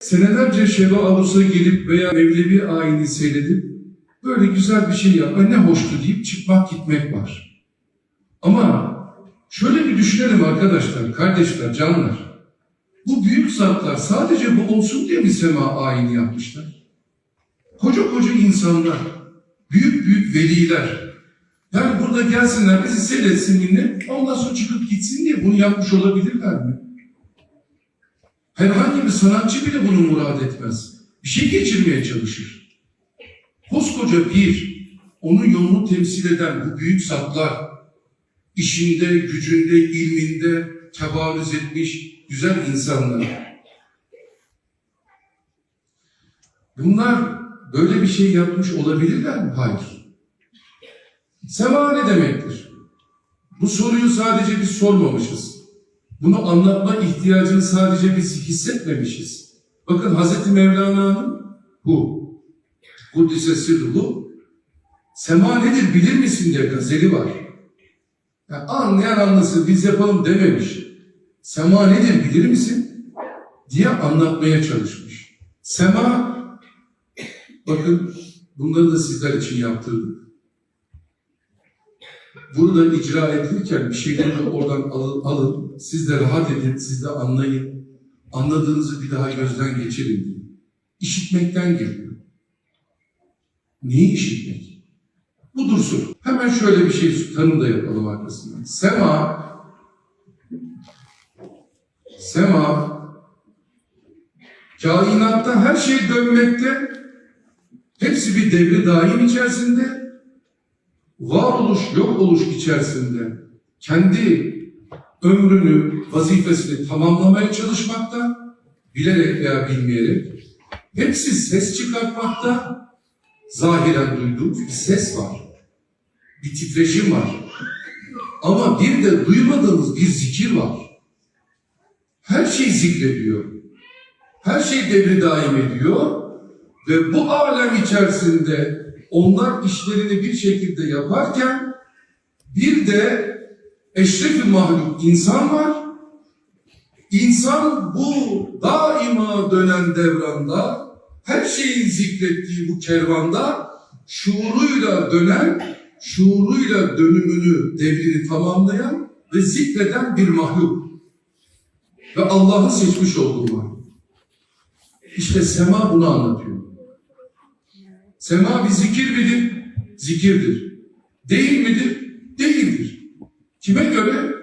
Senelerce Şeva Avus'a gelip veya Mevlevi ayini seyredip böyle güzel bir şey yapma ne hoştu deyip çıkmak gitmek var. Ama şöyle bir düşünelim arkadaşlar, kardeşler, canlar. Bu büyük zatlar sadece bu olsun diye mi sema ayini yapmışlar? Koca koca insanlar, büyük büyük veliler. Yani burada gelsinler bizi seyretsin millet, ondan sonra çıkıp gitsin diye bunu yapmış olabilirler mi? Herhangi bir sanatçı bile bunu murad etmez. Bir şey geçirmeye çalışır. Koskoca bir, onun yolunu temsil eden bu büyük zatlar, işinde, gücünde, ilminde tebarüz etmiş güzel insanlar. Bunlar böyle bir şey yapmış olabilirler mi? Hayır. Sema ne demektir? Bu soruyu sadece biz sormamışız. Bunu anlatma ihtiyacını sadece biz hissetmemişiz. Bakın Hazreti Mevlana'nın bu. Kuddise sırrı Sema nedir bilir misin diye gazeli var. Yani anlayan anlasın biz yapalım dememiş. Sema nedir bilir misin? diye anlatmaya çalışmış. Sema bakın bunları da sizler için yaptırdık. Burada icra edilirken bir şeyleri de oradan alın, alın. Siz de rahat edin, siz de anlayın. Anladığınızı bir daha gözden geçirin diye. İşitmekten geliyor. Neyi işitmek? Bu dursun. Hemen şöyle bir şey tanım da yapalım arkasından. Sema Sema kainatta her şey dönmekte hepsi bir devri daim içerisinde varoluş yok oluş içerisinde kendi ömrünü, vazifesini tamamlamaya çalışmakta, bilerek veya bilmeyerek, hepsi ses çıkartmakta, zahiren duyduğumuz bir ses var, bir titreşim var. Ama bir de duymadığımız bir zikir var. Her şey zikrediyor. Her şey devri daim ediyor ve bu alem içerisinde onlar işlerini bir şekilde yaparken bir de eşref mahluk insan var. İnsan bu daima dönen devranda her şeyin zikrettiği bu kervanda şuuruyla dönen, şuuruyla dönümünü, devrini tamamlayan ve zikreden bir mahluk. Ve Allah'ın seçmiş olduğu mahluk. İşte sema bunu anlatıyor. Sema bir zikir midir? Zikirdir. Değil midir? Değildir. Kime göre?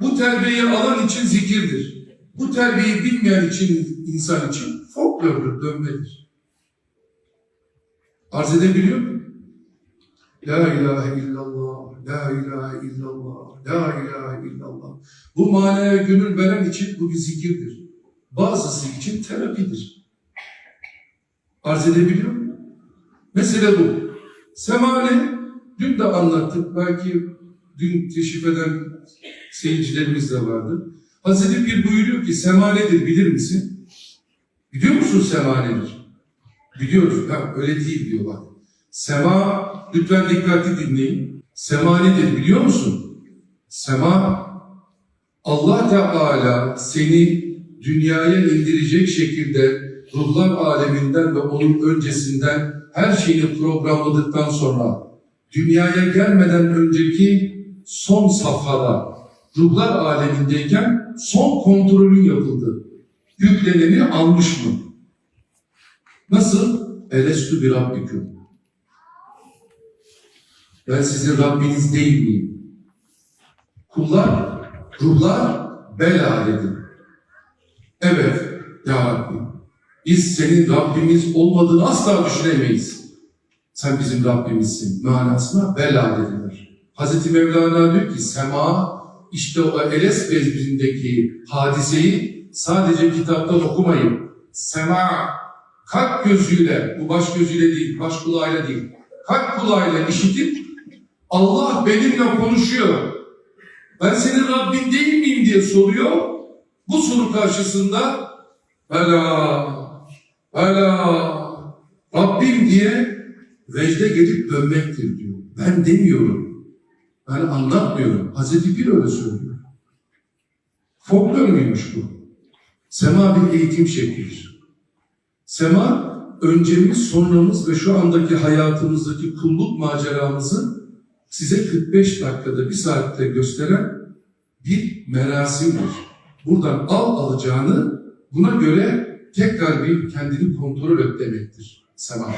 Bu terbiyeyi alan için zikirdir. Bu terbiyeyi bilmeyen için, insan için folklordur, dönmedir. Arz edebiliyor muyum? La ilahe illallah, la ilahe illallah, la ilahe illallah. Bu manaya gönül veren için bu bir zikirdir. Bazısı için terapidir. Arz edebiliyor muyum? Mesele bu. Semane, dün de anlattık. Belki dün teşrif eden seyircilerimiz de vardı. Hazreti Pir buyuruyor ki sema nedir bilir misin? Biliyor musun sema nedir? Biliyoruz. Ha, öyle değil diyor bak. Sema, lütfen dikkatli dinleyin. Sema biliyor musun? Sema, Allah Teala seni dünyaya indirecek şekilde ruhlar aleminden ve onun öncesinden her şeyini programladıktan sonra dünyaya gelmeden önceki son safhada ruhlar alemindeyken son kontrolün yapıldı. Yükleneni almış mı? Nasıl? Elestü bir Rabbiküm. Ben sizin Rabbiniz değil miyim? Kullar, ruhlar bela dedi. Evet ya Rabbi. Biz senin Rabbimiz olmadığını asla düşünemeyiz. Sen bizim Rabbimizsin. Manasına bela dediler. Hazreti Mevlana diyor ki sema işte o Eles bezbirindeki hadiseyi sadece kitaptan okumayın. Sema kalp gözüyle, bu baş gözüyle değil, baş kulağıyla değil. Kalp kulağıyla işitip Allah benimle konuşuyor. Ben senin Rabbin değil miyim diye soruyor. Bu soru karşısında Bela, bela, Rabbim diye vecde gelip dönmektir diyor. Ben demiyorum. Ben anlatmıyorum. Hazreti Pir öyle söylüyor. Folklor muymuş bu? Sema bir eğitim şeklidir. Sema, öncemiz, sonramız ve şu andaki hayatımızdaki kulluk maceramızı size 45 dakikada, bir saatte gösteren bir merasimdir. Buradan al alacağını buna göre tekrar bir kendini kontrol et demektir Sema.